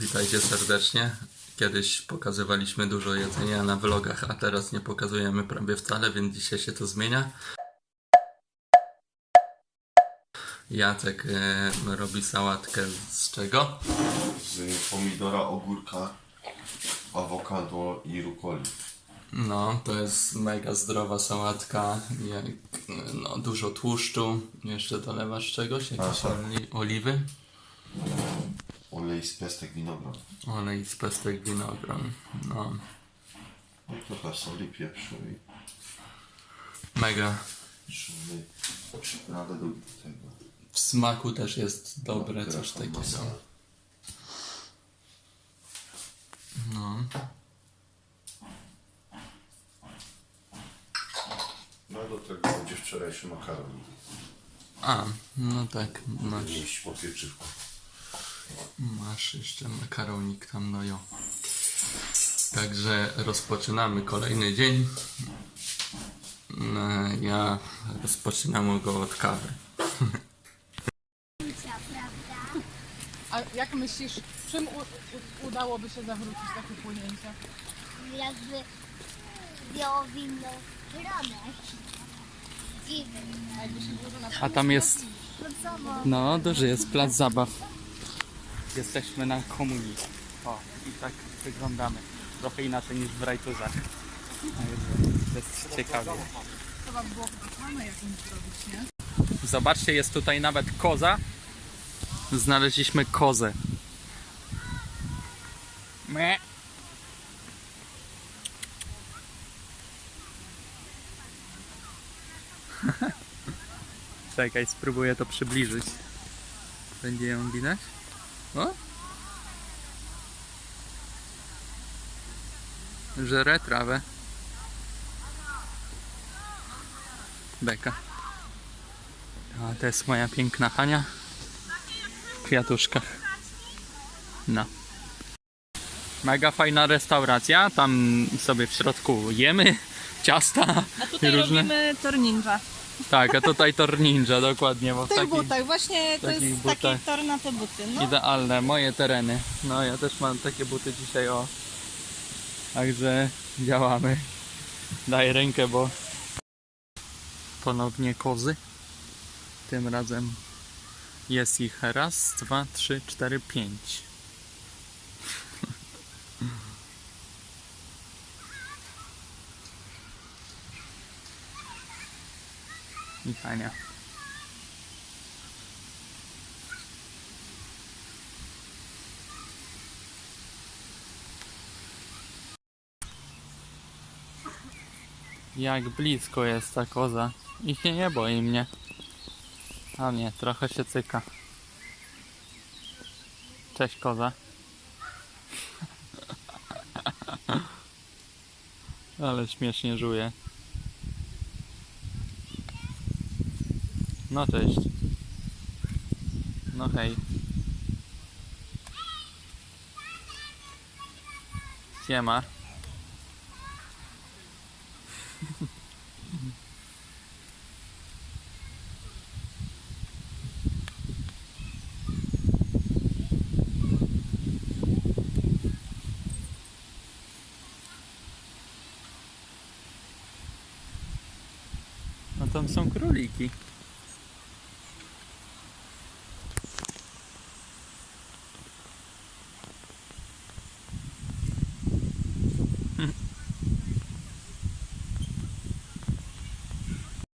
Witajcie serdecznie. Kiedyś pokazywaliśmy dużo jedzenia na vlogach, a teraz nie pokazujemy prawie wcale, więc dzisiaj się to zmienia. Jacek e, robi sałatkę z czego? z pomidora, ogórka, awokado i rukoli. No, to jest mega zdrowa sałatka, jak, no, dużo tłuszczu. Jeszcze dolewasz czegoś? Jakieś Aha. oli- oliwy? Olej z pestek winogron. Olej z pestek winogron. No, No, trochę soli, pieprzu i mega. szumny przyprawy do tego. W smaku też jest dobre No, coś takiego. No. No do tego będzie wczorajszy makaron. A, no tak, masz, Jeść po pieczywku. Masz jeszcze makaronik tam, no jo. Także rozpoczynamy kolejny dzień. No, Ja rozpoczynam go od kawy. A jak myślisz, czym u, u, udałoby się zawrócić takie płynięcie? jakby wzięło w inną stronę. A jakby się było na A tam jest, To co mo- no duży jest plac zabaw. Jesteśmy na komunii. O, i tak wyglądamy. Trochę inaczej niż w rajtuzach. Także Jest ciekawie. Trzeba by było reklamę jakąś zrobić, nie? Zobaczcie, jest tutaj nawet koza. Znaleźliśmy kozę. Mie. Czekaj, spróbuję to przybliżyć. Będzie ją widać? O? Żre trawę. Beka. A to jest moja piękna Hania. W kwiatuszkach. No. Mega fajna restauracja. Tam sobie w środku jemy ciasta. A tutaj różne. robimy tor ninja. Tak, a tutaj tor ninja, dokładnie, bo W w tych takich butach, właśnie to jest butach. taki tor na te buty. No. idealne, moje tereny. No ja też mam takie buty dzisiaj o. Także działamy. Daj rękę, bo ponownie kozy. Tym razem jest ich raz, dwa, trzy, cztery, pięć. I Hania. Jak blisko jest ta koza. I się nie boi mnie. A nie, trochę się cyka. Cześć koza. Ale śmiesznie żuje. No cześć. No hej. Siema. No tam są króliki.